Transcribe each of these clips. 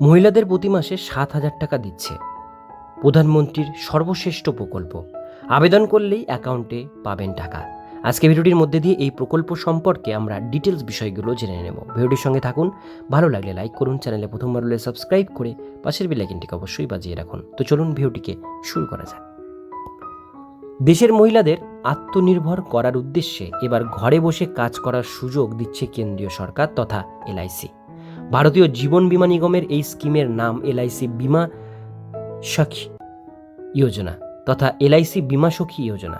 মহিলাদের প্রতি মাসে সাত হাজার টাকা দিচ্ছে। প্রধানমন্ত্রীর সর্বশ্রেষ্ঠ প্রকল্প। আবেদন করলেই অ্যাকাউন্টে পাবেন টাকা। আজকে ভিডিওটির মধ্যে দিয়ে এই প্রকল্প সম্পর্কে আমরা ডিটেলস বিষয়গুলো জেনে নেব। ভিডিওটির সঙ্গে থাকুন। ভালো লাগলে লাইক করুন, চ্যানেলে প্রথমবার হলে সাবস্ক্রাইব করে পাশের বেলাইকিনটিকে অবশ্যই বাজিয়ে রাখুন। তো চলুন ভিডিওটিকে শুরু করা যাক। দেশের মহিলাদের আত্মনির্ভর করার উদ্দেশ্যে এবার ঘরে বসে কাজ করার সুযোগ দিচ্ছে কেন্দ্রীয় সরকার তথা এলআইসি ভারতীয় জীবন বীমা নিগমের এই স্কিমের নাম এলআইসি বীমা সখী যোজনা তথা এলআইসি বীমা সখী যোজনা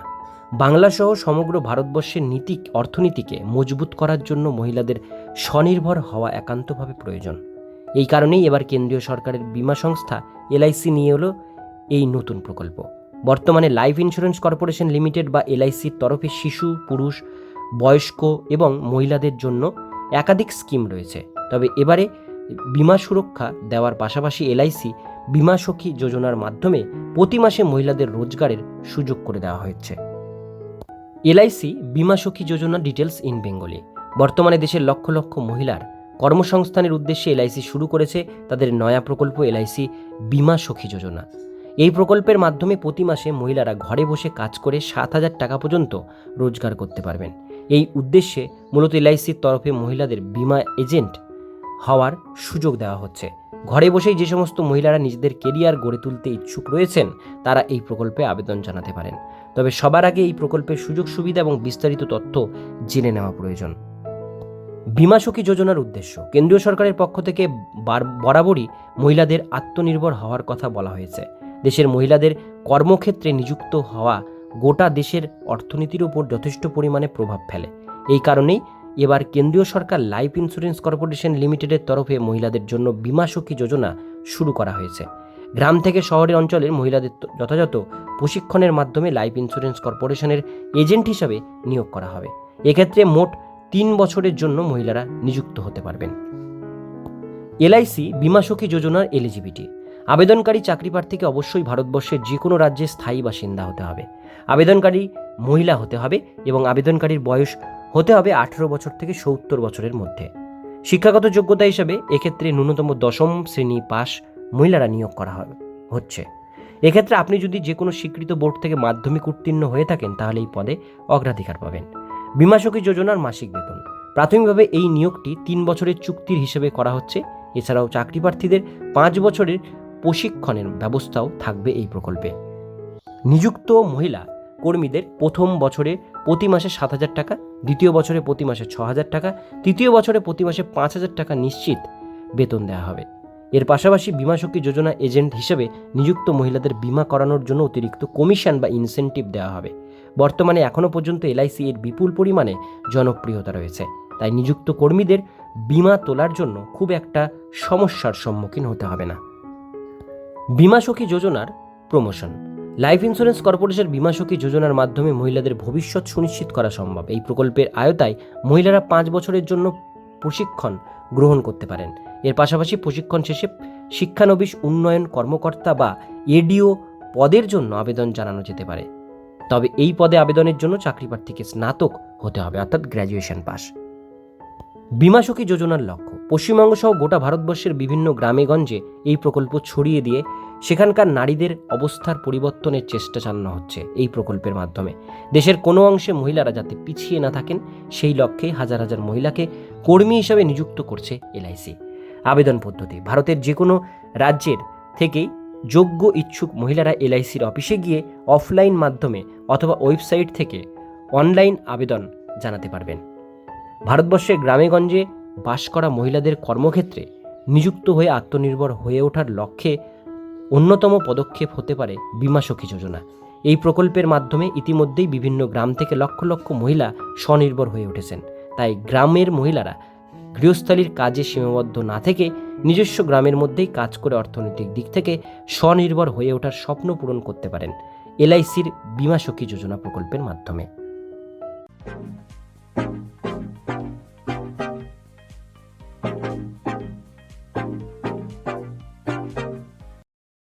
বাংলাসহ সমগ্র ভারতবর্ষের নীতি অর্থনীতিকে মজবুত করার জন্য মহিলাদের স্বনির্ভর হওয়া একান্তভাবে প্রয়োজন। এই কারণেই এবার কেন্দ্রীয় সরকারের বীমা সংস্থা এলআইসি নিয়ে এলো এই নতুন প্রকল্প। বর্তমানে লাইফ ইন্স্যুরেন্স কর্পোরেশন লিমিটেড বা এলআইসির তরফে শিশু, পুরুষ, বয়স্ক এবং মহিলাদের জন্য একাধিক স্কিম রয়েছে। তবে এবারে বিমা সুরক্ষা দেওয়ার পাশাপাশি এলআইসি বিমা সখী যোজনার মাধ্যমে প্রতি মাসে মহিলাদের রোজগারের সুযোগ করে দেওয়া হয়েছে। এলআইসি বিমা সখী যোজনা ডিটেলস ইন বেঙ্গলি বর্তমানে দেশের লক্ষ লক্ষ মহিলার কর্মসংস্থানের উদ্দেশ্যে এলআইসি শুরু করেছে তাদের নয়া প্রকল্প এলআইসি বিমা সখী যোজনা। এই প্রকল্পের মাধ্যমে প্রতি মাসে মহিলারা ঘরে বসে কাজ করে সাত হাজার টাকা পর্যন্ত রোজগার করতে পারবেন। এই উদ্দেশ্যে মূলত এলআইসির তরফে মহিলাদের বিমা এজেন্ট হওয়ার সুযোগ দেওয়া হচ্ছে। ঘরে বসেই যে সমস্ত মহিলারা নিজেদের কেরিয়ার গড়ে তুলতে ইচ্ছুক রয়েছেন, তারা এই প্রকল্পে আবেদন জানাতে পারেন। তবে সবার আগে এই প্রকল্পের সুযোগ, সুবিধা এবং বিস্তারিত তথ্য জেনে নেওয়া প্রয়োজন। বিমা যোজনার উদ্দেশ্য। কেন্দ্রীয় সরকারের পক্ষ থেকে বরাবরই মহিলাদের আত্মনির্ভর হওয়ার কথা বলা হয়েছে। দেশের মহিলাদের কর্মক্ষেত্রে নিযুক্ত হওয়া গোটা দেশের অর্থনীতির উপর যথেষ্ট পরিমাণে প্রভাব ফেলে। এই কারণেই এবার কেন্দ্রীয় সরকার লাইফ ইন্স্যুরেন্স কর্পোরেশন লিমিটেডের তরফে মহিলাদের জন্য বিমা সখী যোজনা শুরু করা হয়েছে। গ্রাম থেকে শহরের অঞ্চলের মহিলাদের যথাযথ প্রশিক্ষণের মাধ্যমে লাইফ ইন্স্যুরেন্স কর্পোরেশনের এজেন্ট হিসাবে নিয়োগ করা হবে। এক্ষেত্রে মোট তিন বছরের জন্য মহিলারা নিযুক্ত হতে পারবেন। এলআইসি বিমা সখী যোজনার এলিজিবিলিটি। আবেদনকারী চাকরি প্রার্থীকে অবশ্যই ভারতবর্ষের যে কোনো রাজ্যে স্থায়ী বাসিন্দা হতে হবে। আবেদনকারী মহিলা হতে হবে এবং আবেদনকারীর বয়স হতে হবে আঠেরো বছর থেকে সত্তর বছরের মধ্যে। শিক্ষাগত যোগ্যতা হিসাবে এক্ষেত্রে ন্যূনতম দশম শ্রেণি পাস মহিলারা নিয়োগ করা হবে হচ্ছে। এক্ষেত্রে আপনি যদি যে কোনো স্বীকৃত বোর্ড থেকে মাধ্যমিক উত্তীর্ণ হয়ে থাকেন, তাহলে এই পদে অগ্রাধিকার পাবেন। বিমা সখী যোজনার মাসিক বেতন। প্রাথমিকভাবে এই নিয়োগটি তিন বছরের চুক্তির হিসেবে করা হচ্ছে। এছাড়াও চাকরি প্রার্থীদের পাঁচ বছরের প্রশিক্ষণের ব্যবস্থাও থাকবে এই প্রকল্পে। নিযুক্ত মহিলা কর্মীদের প্রথম বছরে প্রতি মাসে সাত হাজার টাকা, দ্বিতীয় বছরে প্রতি মাসে ছ হাজার টাকা, তৃতীয় বছরে প্রতি মাসে পাঁচ হাজার টাকা নিশ্চিত বেতন দেওয়া হবে। এর পাশাপাশি বিমা সখী যোজনা এজেন্ট হিসেবে নিযুক্ত মহিলাদের বিমা করানোর জন্য অতিরিক্ত কমিশন বা ইনসেনটিভ দেওয়া হবে। বর্তমানে এখনও পর্যন্ত এলআইসি এর বিপুল পরিমাণে জনপ্রিয়তা রয়েছে। তাই নিযুক্ত কর্মীদের বিমা তোলার জন্য খুব একটা সমস্যার সম্মুখীন হতে হবে না। বিমা সখী যোজনার প্রমোশন লাইফ ইন্স্যুরেন্স কর্পোরেশন বিমা যোজনার মাধ্যমে মহিলাদের ভবিষ্যৎ সুনিশ্চিত করা সম্ভব। এই প্রকল্পের আয়তায় মহিলারা পাঁচ বছরের জন্য প্রশিক্ষণ গ্রহণ করতে পারেন। এর পাশাপাশি প্রশিক্ষণ শেষে শিক্ষানবিশ উন্নয়ন কর্মকর্তা বা এডিও পদের জন্য আবেদন জানানো যেতে পারে। তবে এই পদে আবেদনের জন্য চাকরি প্রার্থীকে স্নাতক হতে হবে, অর্থাৎ গ্র্যাজুয়েশন পাস বিমা যোজনার লক্ষ্য। পশ্চিমবঙ্গ সহ গোটা ভারতবর্ষের বিভিন্ন গ্রামেগঞ্জে এই প্রকল্প ছড়িয়ে দিয়ে সেখানকার নারীদের অবস্থার পরিবর্তনের চেষ্টা চালানো হচ্ছে এই প্রকল্পের মাধ্যমে। দেশের কোনো অংশে মহিলারা যাতে পিছিয়ে না থাকেন, সেই লক্ষ্যে হাজার হাজার মহিলাকে কর্মী হিসাবে নিযুক্ত করছে এলআইসি আবেদন পদ্ধতি, ভারতের যে কোনো রাজ্যের থেকেই যোগ্য ইচ্ছুক মহিলারা এলআইসির অফিসে গিয়ে অফলাইন মাধ্যমে অথবা ওয়েবসাইট থেকে অনলাইন আবেদন জানাতে পারবেন। ভারতবর্ষের গ্রামেগঞ্জে বাস করা মহিলাদের কর্মক্ষেত্রে নিযুক্ত হয়ে আত্মনির্ভর হয়ে ওঠার লক্ষ্যে অন্যতম পদক্ষেপ হতে পারে বিমা সখী যোজনা। এই প্রকল্পের মাধ্যমে ইতিমধ্যেই বিভিন্ন গ্রাম থেকে লক্ষ লক্ষ মহিলা স্বনির্ভর হয়ে উঠেছেন। তাই গ্রামের মহিলারা গৃহস্থালীর কাজে সীমাবদ্ধ না থেকে নিজস্ব গ্রামের মধ্যেই কাজ করে অর্থনৈতিক দিক থেকে স্বনির্ভর হয়ে ওঠার স্বপ্ন পূরণ করতে পারেন এলআইসির বিমা সখী যোজনা প্রকল্পের মাধ্যমে।